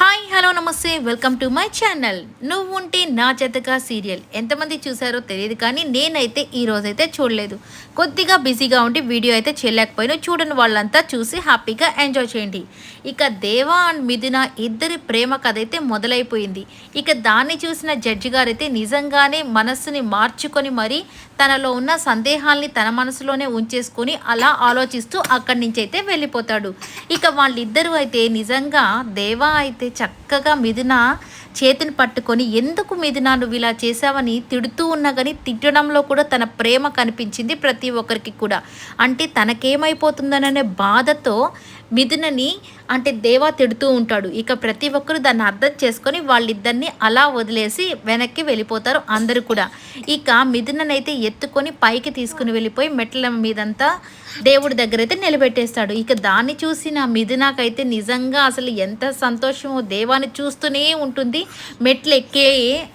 Hi, hello నమస్తే. Welcome to my channel. నువ్వు ఉంటే నా జతగా సీరియల్. ఎంతమంది చూసారో తెలియదు కానీ నేనైతే ఈ రోజైతే చూడలేదు. కొద్దిగా బిజీగా ఉండి వీడియో అయితే చేయలేకపోయినా చూడని వాళ్ళంతా చూసి హ్యాపీగా ఎంజాయ్ చేయండి. ఇక దేవా అండ్ మిథున ఇద్దరి ప్రేమ కథ అయితే మొదలైపోయింది. ఇక దాన్ని చూసిన జడ్జి గారైతే నిజంగానే మనస్సుని మార్చుకొని మరి తనలో ఉన్న సందేహాల్ని తన మనసులోనే ఉంచేసుకొని అలా ఆలోచిస్తూ అక్కడి నుంచి అయితే వెళ్ళిపోతాడు. ఇక వాళ్ళిద్దరూ అయితే నిజంగా దేవా అయితే చక్క చక్కగా మిథున చేతిని పట్టుకొని ఎందుకు మిథున నువ్వు ఇలా చేసావని తిడుతూ ఉన్నా కానీ తిట్టడంలో కూడా తన ప్రేమ కనిపించింది ప్రతి ఒక్కరికి కూడా. అంటే తనకేమైపోతుందననే బాధతో మిథునని అంటే దేవా తిడుతూ ఉంటాడు. ఇక ప్రతి ఒక్కరు దాన్ని అర్థం చేసుకొని వాళ్ళిద్దరిని అలా వదిలేసి వెనక్కి వెళ్ళిపోతారు అందరూ కూడా. ఇక మిథుననైతే ఎత్తుకొని పైకి తీసుకుని వెళ్ళిపోయి మెట్ల మీదంతా దేవుడి దగ్గర అయితే నిలబెట్టేస్తాడు. ఇక దాన్ని చూసిన మిథునాకైతే నిజంగా అసలు ఎంత సంతోషమో దేవాన్ని చూస్తూనే ఉంటుంది. మెట్లు ఎక్కే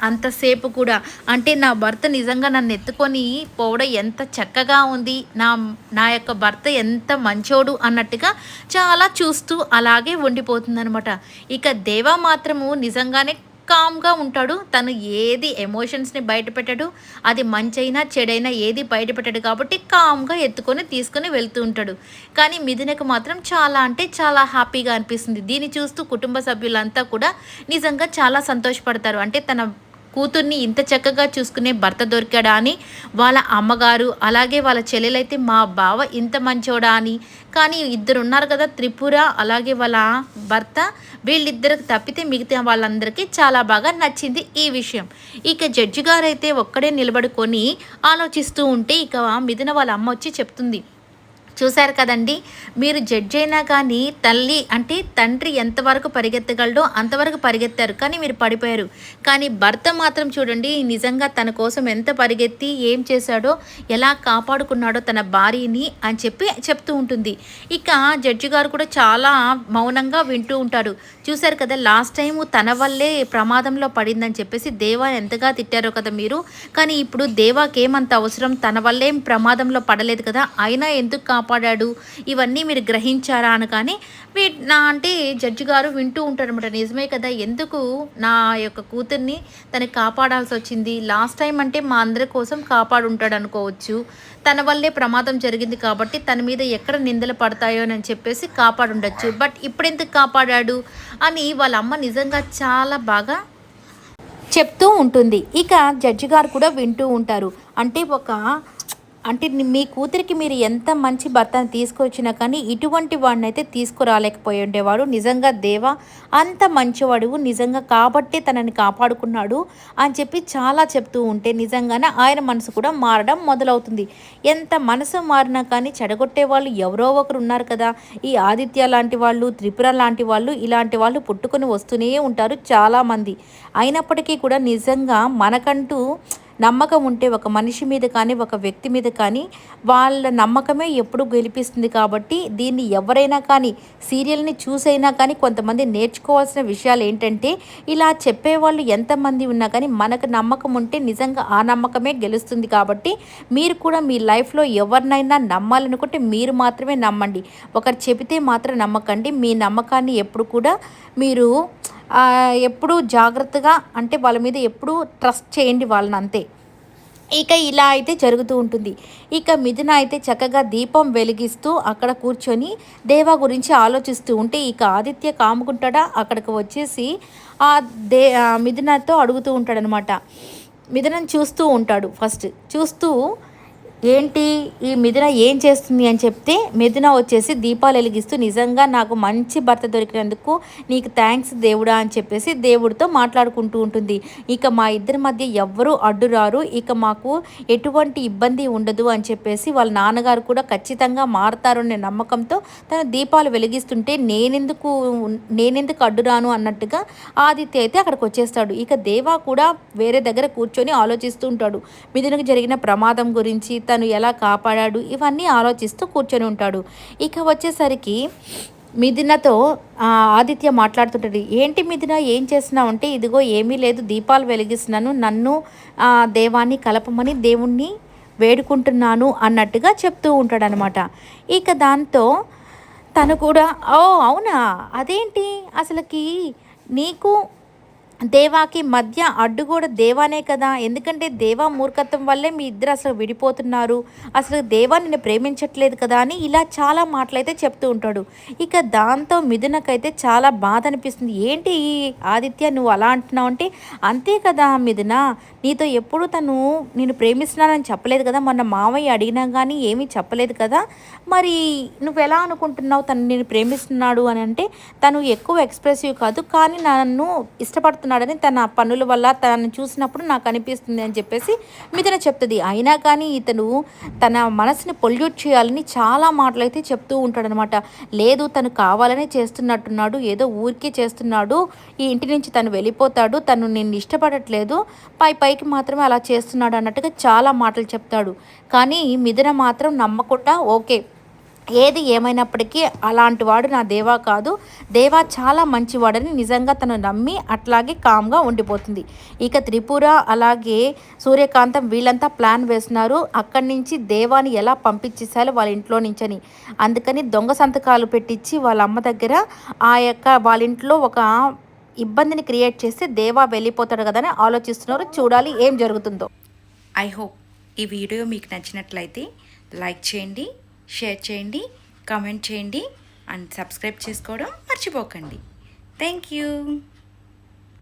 అంతసేపు కూడా. అంటే నా భర్త నిజంగా నన్ను ఎత్తుకొని పోవడం ఎంత చక్కగా ఉంది. నా నా యొక్క భర్త ఎంత మంచోడు అన్నట్టుగా చాలా చూస్తూ అలాగే ఉండిపోతుందనమాట ఇక దేవా మాత్రము నిజంగానే కామ్గా ఉంటాడు. తను ఏది ఎమోషన్స్ని బయటపెట్టడు. అది మంచైనా చెడైనా ఏది బయటపెట్టడు కాబట్టి కామ్గా ఎత్తుకొని తీసుకొని వెళ్తూ ఉంటాడు. కానీ మిథునకు మాత్రం చాలా అంటే చాలా హ్యాపీగా అనిపిస్తుంది. దీన్ని చూస్తూ కుటుంబ సభ్యులంతా కూడా నిజంగా చాలా సంతోషపడతారు. అంటే తన కూతుర్ని ఇంత చక్కగా చూసుకునే భర్త దొరికాడా అని వాళ్ళ అమ్మగారు అలాగే వాళ్ళ చెల్లెలైతే మా బావ ఇంత మంచోడా అని. కానీ ఇద్దరు ఉన్నారు కదా త్రిపుర అలాగే వాళ్ళ భర్త. వీళ్ళిద్దరికి తప్పితే మిగతా వాళ్ళందరికీ చాలా బాగా నచ్చింది ఈ విషయం. ఇక జడ్జి గారు అయితే ఒక్కడే నిలబడుకొని ఆలోచిస్తూ ఉంటే ఇక మిథున వాళ్ళ అమ్మ వచ్చి చెప్తుంది చూశారు కదండి. మీరు జడ్జ్ అయినా కానీ తల్లి అంటే తండ్రి ఎంతవరకు పరిగెత్తగలడో అంతవరకు పరిగెత్తారు. కానీ మీరు పడిపోయారు. కానీ భర్త మాత్రం చూడండి నిజంగా తన కోసం ఎంత పరిగెత్తి ఏం చేశాడో ఎలా కాపాడుకున్నాడో తన భార్యని అని చెప్పి చెప్తూ ఉంటుంది. ఇక జడ్జి గారు కూడా చాలా మౌనంగా వింటూ ఉంటాడు చూశారు కదా లాస్ట్ టైం తన వల్లే ప్రమాదంలో పడిందని చెప్పేసి దేవా ఎంతగా తిట్టారో కదా మీరు. కానీ ఇప్పుడు దేవాకి ఏమంత అవసరం? తన వల్లేం ప్రమాదంలో పడలేదు కదా అయినా ఎందుకు కాపాడాడు? ఇవన్నీ మీరు గ్రహించారా అని కానీ వీ నా అంటే జడ్జి గారు వింటూ ఉంటారనమాట నిజమే కదా ఎందుకు నా యొక్క కూతుర్ని తను కాపాడాల్సి వచ్చింది? లాస్ట్ టైం అంటే మా అందరి కోసం కాపాడు ఉంటాడు అనుకోవచ్చు. తన వల్లే ప్రమాదం జరిగింది కాబట్టి తన మీద ఎక్కడ నిందలు పడతాయో అని చెప్పేసి కాపాడుండొచ్చు. బట్ ఇప్పుడెందుకు కాపాడాడు? అని వాళ్ళ అమ్మ నిజంగా చాలా బాగా చెప్తూ ఉంటుంది. ఇక జడ్జి గారు కూడా వింటూ ఉంటారు. అంటే ఒక అంటే మీ కూతురికి మీరు ఎంత మంచి భర్తను తీసుకొచ్చినా కానీ ఇటువంటి వాడిని అయితే తీసుకురాలేకపోయి ఉండేవాడు. నిజంగా దేవా అంత మంచివాడు నిజంగా కాబట్టే తనని కాపాడుకున్నాడు అని చెప్పి చాలా చెప్తూ ఉంటే నిజంగానే ఆయన మనసు కూడా మారడం మొదలవుతుంది. ఎంత మనసు మారినా కానీ చెడగొట్టే వాళ్ళు ఎవరో ఒకరు ఉన్నారు కదా. ఈ ఆదిత్య లాంటి వాళ్ళు త్రిపుర లాంటి వాళ్ళు ఇలాంటి వాళ్ళు పుట్టుకొని వస్తూనే ఉంటారు చాలామంది. అయినప్పటికీ కూడా నిజంగా మనకంటూ నమ్మకం ఉంటే ఒక మనిషి మీద కానీ ఒక వ్యక్తి మీద కానీ వాళ్ళ నమ్మకమే ఎప్పుడు గెలిపిస్తుంది కాబట్టి దీన్ని ఎవరైనా కానీ సీరియల్ని చూసైనా కానీ కొంతమంది నేర్చుకోవాల్సిన విషయాలు ఏంటంటే ఇలా చెప్పేవాళ్ళు ఎంతమంది ఉన్నా కానీ మనకు నమ్మకం ఉంటే నిజంగా ఆ నమ్మకమే గెలుస్తుంది కాబట్టి మీరు కూడా మీ లైఫ్లో ఎవరినైనా నమ్మాలనుకుంటే మీరు మాత్రమే నమ్మండి. ఒకరు చెబితే మాత్రం నమ్మకండి. మీ నమ్మకాన్ని ఎప్పుడు కూడా మీరు ఎప్పుడూ జాగ్రత్తగా అంటే వాళ్ళ మీద ఎప్పుడూ ట్రస్ట్ చేయండి వాళ్ళని అంతే. ఇక ఇలా అయితే జరుగుతూ ఉంటుంది. ఇక మిథున అయితే చక్కగా దీపం వెలిగిస్తూ అక్కడ కూర్చొని దేవా గురించి ఆలోచిస్తూ ఉంటే ఇక ఆదిత్య కాముకుంటాడా? అక్కడికి వచ్చేసి ఆ దే ఆ మిథునతో అడుగుతూ ఉంటాడనమాట. మిథునని చూస్తూ ఉంటాడు ఫస్ట్. చూస్తూ ఏంటి ఈ మిథున ఏం చేస్తుంది అని చెప్తే మిథున వచ్చేసి దీపాలు వెలిగిస్తూ నిజంగా నాకు మంచి భర్త దొరికినందుకు నీకు థ్యాంక్స్ దేవుడా అని చెప్పేసి దేవుడితో మాట్లాడుకుంటూ ఉంటుంది. ఇక మా ఇద్దరి మధ్య ఎవ్వరూ అడ్డు రారు. ఇక మాకు ఎటువంటి ఇబ్బంది ఉండదు అని చెప్పేసి వాళ్ళ నాన్నగారు కూడా ఖచ్చితంగా మారతారు అనే నమ్మకంతో తన దీపాలు వెలిగిస్తుంటే నేనెందుకు నేనెందుకు అడ్డురాను అన్నట్టుగా ఆదిత్య అయితే అక్కడికి వచ్చేస్తాడు. ఇక దేవా కూడా వేరే దగ్గర కూర్చొని ఆలోచిస్తూ ఉంటాడు. మిథునకు జరిగిన ప్రమాదం గురించి తను ఎలా కాపాడాడు? ఇవన్నీ ఆలోచిస్తూ కూర్చొని ఉంటాడు. ఇక వచ్చేసరికి మిథునతో ఆదిత్య మాట్లాడుతుంటాడు ఏంటి మిథున ఏం చేస్తున్నావు? అంటే ఇదిగో ఏమీ లేదు. దీపాలు వెలిగిస్తున్నాను. నన్ను దేవాన్ని కలపమని దేవుణ్ణి వేడుకుంటున్నాను అన్నట్టుగా చెప్తూ ఉంటాడనమాట ఇక దాంతో తను కూడా ఓ అవునా? అదేంటి? అసలుకి నీకు దేవాకి మధ్య అడ్డు కూడా దేవానే కదా. ఎందుకంటే దేవా మూర్ఖత్వం వల్లే మీ ఇద్దరు అసలు విడిపోతున్నారు. అసలు దేవా నిన్ను ప్రేమించట్లేదు కదా అని ఇలా చాలా మాటలైతే చెప్తూ ఉంటాడు. ఇక దాంతో మిథునకైతే చాలా బాధ అనిపిస్తుంది. ఏంటి ఈ ఆదిత్య నువ్వు అలా అంటున్నావు అంటే అంతే కదా మిథున నీతో ఎప్పుడు తను నేను ప్రేమిస్తున్నానని చెప్పలేదు కదా. మొన్న మావయ్య అడిగినా కానీ ఏమీ చెప్పలేదు కదా. మరి నువ్వు ఎలా అనుకుంటున్నావు తను నేను ప్రేమిస్తున్నాడు అని అంటే తను ఎక్కువ ఎక్స్ప్రెసివ్ కాదు. కానీ నన్ను చేస్తున్నాడని తన పనుల వల్ల తనను చూసినప్పుడు నాకు అనిపిస్తుంది అని చెప్పేసి మిథున చెప్తుంది. అయినా కానీ ఇతను తన మనసుని పొల్యూట్ చేయాలని చాలా మాటలు అయితే చెప్తూ ఉంటాడనమాట లేదు తను కావాలనే చేస్తున్నట్టున్నాడు ఏదో ఊరికే చేస్తున్నాడు ఈ ఇంటి నుంచి తను వెళ్ళిపోతాడు తను నిన్ను ఇష్టపడట్లేదు పై పైకి మాత్రమే అలా చేస్తున్నాడు అన్నట్టుగా చాలా మాటలు చెప్తాడు. కానీ మిథున మాత్రం నమ్మకుండా ఓకే ఏది ఏమైనప్పటికీ అలాంటి వాడు నా దేవా కాదు. దేవా చాలా మంచివాడని నిజంగా తను నమ్మి అట్లాగే కామ్గా ఉండిపోతుంది. ఇక త్రిపుర అలాగే సూర్యకాంతం వీళ్ళంతా ప్లాన్ వేస్తున్నారు. అక్కడి నుంచి దేవాని ఎలా పంపించేసాలో వాళ్ళ ఇంట్లో నుంచని. అందుకని దొంగ సంతకాలు పెట్టించి వాళ్ళ అమ్మ దగ్గర ఆ యొక్క వాళ్ళ ఇంట్లో ఒక ఇబ్బందిని క్రియేట్ చేస్తే దేవా వెళ్ళిపోతాడు కదా అని ఆలోచిస్తున్నారు. చూడాలి ఏం జరుగుతుందో. ఐ హోప్ ఈ వీడియో మీకు నచ్చినట్లయితే లైక్ చేయండి. షేర్ చేయండి కామెంట్ చేయండి అండ్ సబ్స్క్రైబ్ చేసుకోవడం మర్చిపోకండి. Thank you.